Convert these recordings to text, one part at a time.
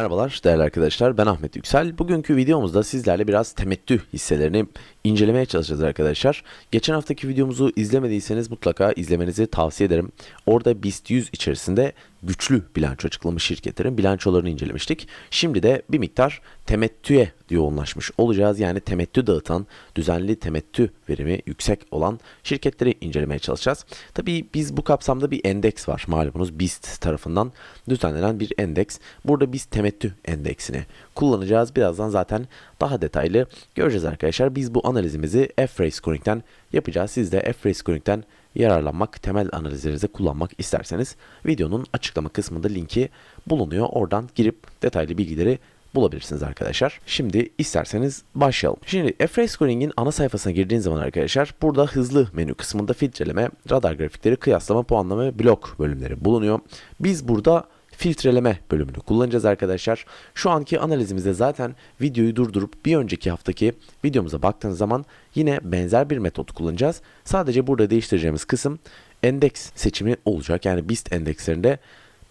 Merhabalar değerli arkadaşlar ben Ahmet Yüksel. Bugünkü videomuzda sizlerle biraz temettü hisselerini incelemeye çalışacağız arkadaşlar. Geçen haftaki videomuzu izlemediyseniz mutlaka izlemenizi tavsiye ederim. Orada BIST 100 içerisinde güçlü bilanço açıklamış şirketlerin bilançolarını incelemiştik. Şimdi de bir miktar temettüye yoğunlaşmış olacağız. Yani temettü dağıtan, düzenli temettü verimi yüksek olan şirketleri incelemeye çalışacağız. Tabii biz bu kapsamda bir endeks var malumunuz BIST tarafından düzenlenen bir endeks. Burada biz temettü endeksini kullanacağız. Birazdan zaten daha detaylı göreceğiz arkadaşlar. Biz bu analizimizi F-Ray Scoring'den yapacağız. Siz de F-Ray Scoring'den yararlanmak, temel analizlerinizi kullanmak isterseniz videonun açıklama kısmında linki bulunuyor. Oradan girip detaylı bilgileri bulabilirsiniz arkadaşlar. Şimdi isterseniz başlayalım. Şimdi F-Ray Scoring'in ana sayfasına girdiğiniz zaman arkadaşlar burada hızlı menü kısmında filtreleme, radar grafikleri, kıyaslama, puanlama ve blok bölümleri bulunuyor. Biz burada filtreleme bölümünü kullanacağız arkadaşlar. Şu anki analizimizde zaten videoyu durdurup bir önceki haftaki videomuza baktığınız zaman yine benzer bir metot kullanacağız. Sadece burada değiştireceğimiz kısım endeks seçimi olacak. Yani BIST endekslerinde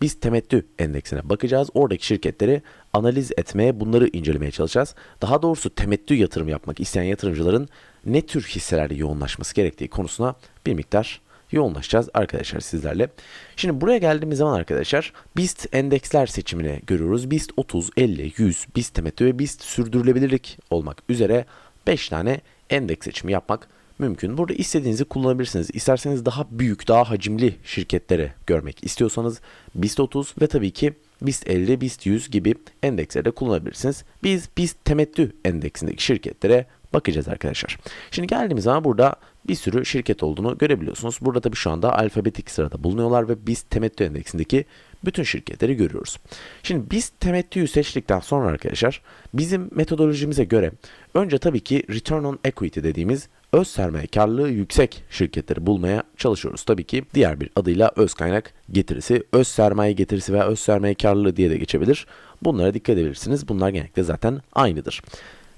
biz temettü endeksine bakacağız. Oradaki şirketleri analiz etmeye, bunları incelemeye çalışacağız. Daha doğrusu temettü yatırım yapmak isteyen yatırımcıların ne tür hisselerde yoğunlaşması gerektiği konusuna bir miktar yoğunlaşacağız arkadaşlar sizlerle. Şimdi buraya geldiğimiz zaman arkadaşlar BIST endeksler seçimini görüyoruz. BIST 30, 50, 100, BIST temettü ve BIST sürdürülebilirlik olmak üzere 5 tane endeks seçimi yapmak mümkün. Burada istediğinizi kullanabilirsiniz. İsterseniz daha büyük, daha hacimli şirketleri görmek istiyorsanız BIST 30 ve tabii ki BIST 50, BIST 100 gibi endeksleri de kullanabilirsiniz. Biz BIST temettü endeksindeki şirketlere bakacağız arkadaşlar. Şimdi geldiğimiz zaman burada bir sürü şirket olduğunu görebiliyorsunuz. Burada tabii şu anda alfabetik sırada bulunuyorlar ve BIST temettü endeksindeki bütün şirketleri görüyoruz. Şimdi biz temettüyü seçtikten sonra arkadaşlar bizim metodolojimize göre önce tabii ki return on equity dediğimiz öz sermaye karlılığı yüksek şirketleri bulmaya çalışıyoruz. Tabii ki diğer bir adıyla öz kaynak getirisi, öz sermaye getirisi veya öz sermaye karlılığı diye de geçebilir. Bunlara dikkat edebilirsiniz. Bunlar genellikle zaten aynıdır.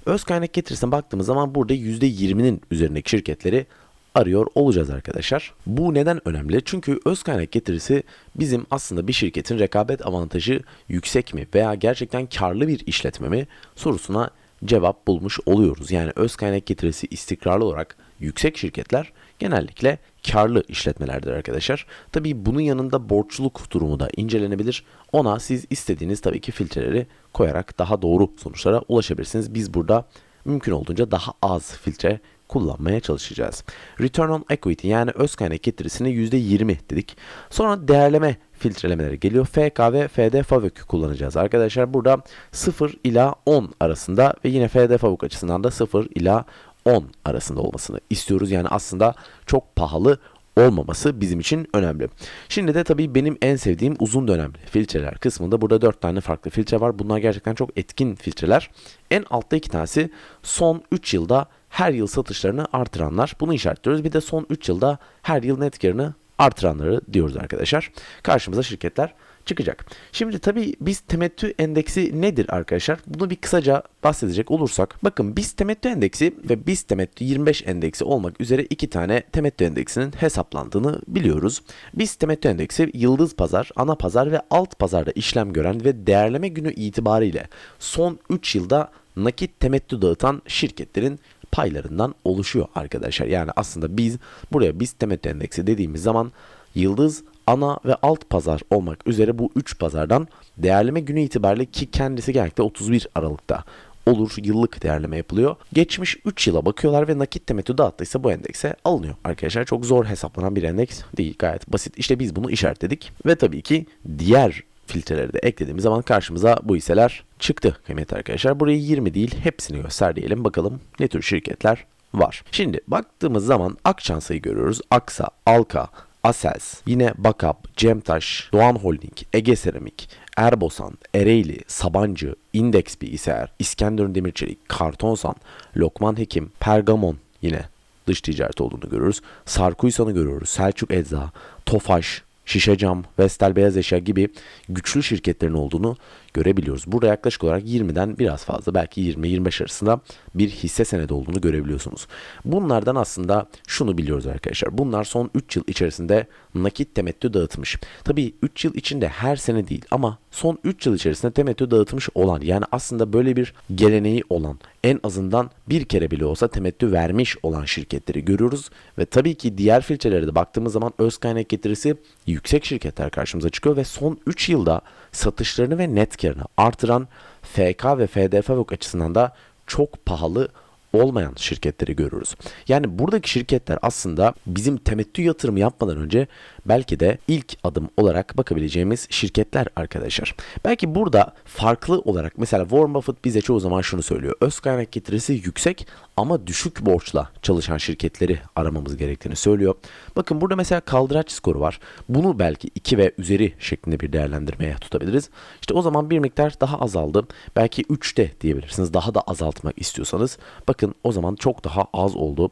Öz kaynak getirisine baktığımız zaman burada %20'nin üzerindeki şirketleri arıyor olacağız arkadaşlar. Bu neden önemli? Çünkü öz kaynak getirisi bizim aslında bir şirketin rekabet avantajı yüksek mi veya gerçekten karlı bir işletme mi sorusuna cevap bulmuş oluyoruz. Yani öz kaynak getirisi istikrarlı olarak yüksek şirketler genellikle karlı işletmelerdir arkadaşlar. Tabii bunun yanında borçluluk durumu da incelenebilir. Ona siz istediğiniz tabii ki filtreleri koyarak daha doğru sonuçlara ulaşabilirsiniz. Biz burada mümkün olduğunca daha az filtre kullanmaya çalışacağız. Return on equity yani öz kaynak getirisini %20 dedik. Sonra değerleme filtrelemeleri geliyor. FK ve FD Favök kullanacağız arkadaşlar. Burada 0 ila 10 arasında ve yine FD Favök açısından da 0 ila 10 arasında olmasını istiyoruz. Yani aslında çok pahalı olmaması bizim için önemli. Şimdi de tabii benim en sevdiğim uzun dönemli filtreler kısmında burada 4 tane farklı filtre var. Bunlar gerçekten çok etkin filtreler. En altta iki tanesi son 3 yılda her yıl satışlarını artıranlar. Bunu işaretliyoruz. Bir de son 3 yılda her yıl net karını artıranları diyoruz arkadaşlar. Karşımıza şirketler çıkacak. Şimdi tabii biz temettü endeksi nedir arkadaşlar? Bunu bir kısaca bahsedecek olursak. Bakın biz temettü endeksi ve biz temettü 25 endeksi olmak üzere iki tane temettü endeksinin hesaplandığını biliyoruz. Biz temettü endeksi yıldız pazar, ana pazar ve alt pazarda işlem gören ve değerleme günü itibariyle son 3 yılda nakit temettü dağıtan şirketlerin paylarından oluşuyor arkadaşlar. Yani aslında biz buraya biz temettü endeksi dediğimiz zaman yıldız, ana ve alt pazar olmak üzere bu 3 pazardan değerleme günü itibariyle ki kendisi genellikle 31 Aralık'ta olur yıllık değerleme yapılıyor. Geçmiş 3 yıla bakıyorlar ve nakit temettü dağıttıysa bu endekse alınıyor. Arkadaşlar çok zor hesaplanan bir endeks değil gayet basit. İşte biz bunu işaretledik ve tabii ki diğer filtreleri de eklediğimiz zaman karşımıza bu hisseler çıktı kıymetli arkadaşlar. Burayı 20 değil hepsini göster diyelim bakalım ne tür şirketler var. Şimdi baktığımız zaman Akçansa'yı görüyoruz. Aksa, Alka, Asels, yine Bakap, Cemtaş, Doğan Holding, Ege Seramik, Erbosan, Ereğli, Sabancı, Index Bilgisayar, İskenderun Demirçelik, Kartonsan, Lokman Hekim, Pergamon yine dış ticaret olduğunu görüyoruz. Sarkuysan'ı görüyoruz. Selçuk Ecza, Tofaş, Şişecam, Vestel Beyaz Eşya gibi güçlü şirketlerin olduğunu görebiliyoruz. Burada yaklaşık olarak 20'den biraz fazla belki 20-25 arasında bir hisse senedi olduğunu görebiliyorsunuz. Bunlardan aslında şunu biliyoruz arkadaşlar. Bunlar son 3 yıl içerisinde nakit temettü dağıtmış. Tabii 3 yıl içinde her sene değil ama son 3 yıl içerisinde temettü dağıtmış olan yani aslında böyle bir geleneği olan en azından bir kere bile olsa temettü vermiş olan şirketleri görüyoruz. Ve tabii ki diğer filtrelere de baktığımız zaman öz kaynak getirisi yüksek şirketler karşımıza çıkıyor ve son 3 yılda satışlarını ve net karını artıran FK ve FDF açısından da çok pahalı olmayan şirketleri görürüz. Yani buradaki şirketler aslında bizim temettü yatırımı yapmadan önce belki de ilk adım olarak bakabileceğimiz şirketler arkadaşlar. Belki burada farklı olarak mesela Warren Buffett bize çoğu zaman şunu söylüyor. Öz kaynak getirisi yüksek ama düşük borçla çalışan şirketleri aramamız gerektiğini söylüyor. Bakın burada mesela kaldıraç skoru var. Bunu belki 2 ve üzeri şeklinde bir değerlendirmeye tutabiliriz. İşte o zaman bir miktar daha azaldı. Belki 3'te diyebilirsiniz. Daha da azaltmak istiyorsanız. Bakın o zaman çok daha az oldu.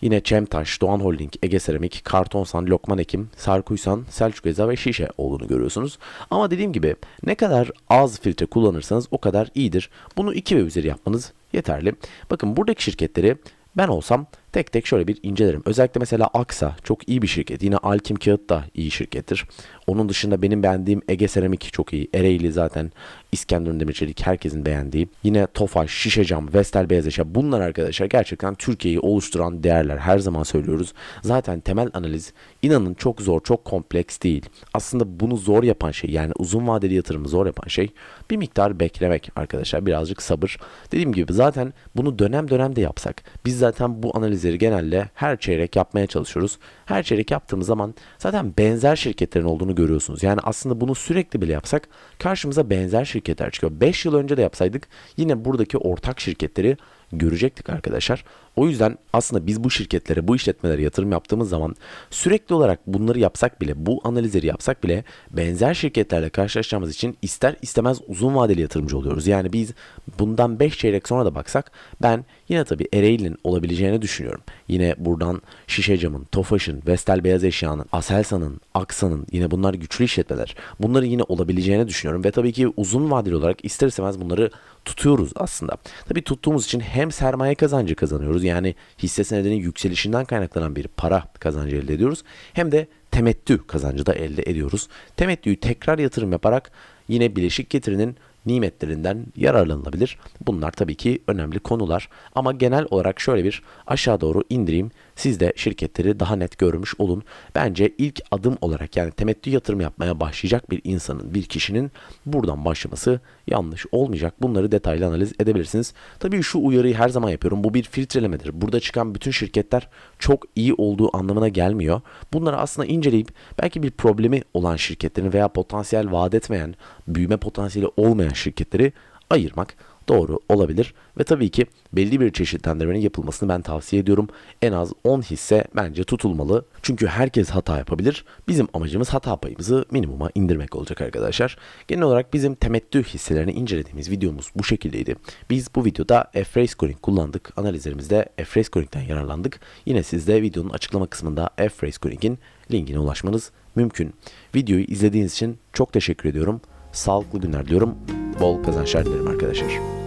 Yine Çemtaş, Doğan Holding, Ege Seramik, Kartonsan, Lokman Ekim, Sarkuysan, Selçuk Eza ve Şişe olduğunu görüyorsunuz. Ama dediğim gibi ne kadar az filtre kullanırsanız o kadar iyidir. Bunu 2 ve üzeri yapmanız yeterli. Bakın buradaki şirketleri ben olsam tek tek şöyle bir incelerim. Özellikle mesela Aksa çok iyi bir şirket. Yine Alkim Kağıt da iyi şirkettir. Onun dışında benim beğendiğim Ege Seramik çok iyi. Ereğli zaten İskenderun Demirçelik herkesin beğendiği. Yine Tofaş, Şişecam, Vestel Beyaz Eşya bunlar arkadaşlar gerçekten Türkiye'yi oluşturan değerler. Her zaman söylüyoruz. Zaten temel analiz inanın çok zor, çok kompleks değil. Aslında bunu zor yapan şey yani uzun vadeli yatırımı zor yapan şey bir miktar beklemek arkadaşlar. Birazcık sabır. Dediğim gibi zaten bunu dönem dönem de yapsak. Biz zaten bu analizleri genelde her çeyrek yapmaya çalışıyoruz. Her çeyrek yaptığımız zaman zaten benzer şirketlerin olduğunu görüyorsunuz. Yani aslında bunu sürekli bile yapsak karşımıza benzer şirketler çıkıyor. 5 yıl önce de yapsaydık yine buradaki ortak şirketleri görecektik arkadaşlar. O yüzden aslında biz bu şirketlere, bu işletmelere yatırım yaptığımız zaman sürekli olarak bunları yapsak bile, bu analizleri yapsak bile benzer şirketlerle karşılaşacağımız için ister istemez uzun vadeli yatırımcı oluyoruz. Yani biz bundan 5 çeyrek sonra da baksak ben yine tabii Ereğli'nin olabileceğini düşünüyorum. Yine buradan Şişecam'ın, Tofaş'ın, Vestel Beyaz Eşya'nın, Aselsan'ın, Aksa'nın yine bunlar güçlü işletmeler. Bunların yine olabileceğini düşünüyorum ve tabii ki uzun vadeli olarak ister istemez bunları tutuyoruz aslında. Tabii tuttuğumuz için hem sermaye kazancı kazanıyoruz yani hisse senedinin yükselişinden kaynaklanan bir para kazancı elde ediyoruz. Hem de temettü kazancı da elde ediyoruz. Temettüyü tekrar yatırım yaparak yine bileşik getirinin nimetlerinden yararlanılabilir. Bunlar tabii ki önemli konular ama genel olarak şöyle bir aşağı doğru indireyim. Siz de şirketleri daha net görmüş olun. Bence ilk adım olarak yani temettü yatırım yapmaya başlayacak bir insanın, bir kişinin buradan başlaması yanlış olmayacak. Bunları detaylı analiz edebilirsiniz. Tabii şu uyarıyı her zaman yapıyorum. Bu bir filtrelemedir. Burada çıkan bütün şirketler çok iyi olduğu anlamına gelmiyor. Bunları aslında inceleyip belki bir problemi olan şirketlerin veya potansiyel vaat etmeyen, büyüme potansiyeli olmayan şirketleri ayırmak doğru olabilir. Ve tabii ki belli bir çeşitlendirmenin yapılmasını ben tavsiye ediyorum. En az 10 hisse bence tutulmalı. Çünkü herkes hata yapabilir. Bizim amacımız hata payımızı minimuma indirmek olacak arkadaşlar. Genel olarak bizim temettü hisselerini incelediğimiz videomuz bu şekildeydi. Biz bu videoda F-Ray Scoring kullandık. Analizlerimizde F-Ray Scoring'den yararlandık. Yine siz de videonun açıklama kısmında F-Ray Scoring'in linkine ulaşmanız mümkün. Videoyu izlediğiniz için çok teşekkür ediyorum. Sağlıklı günler diliyorum. Bol kazançlar dilerim arkadaşlar.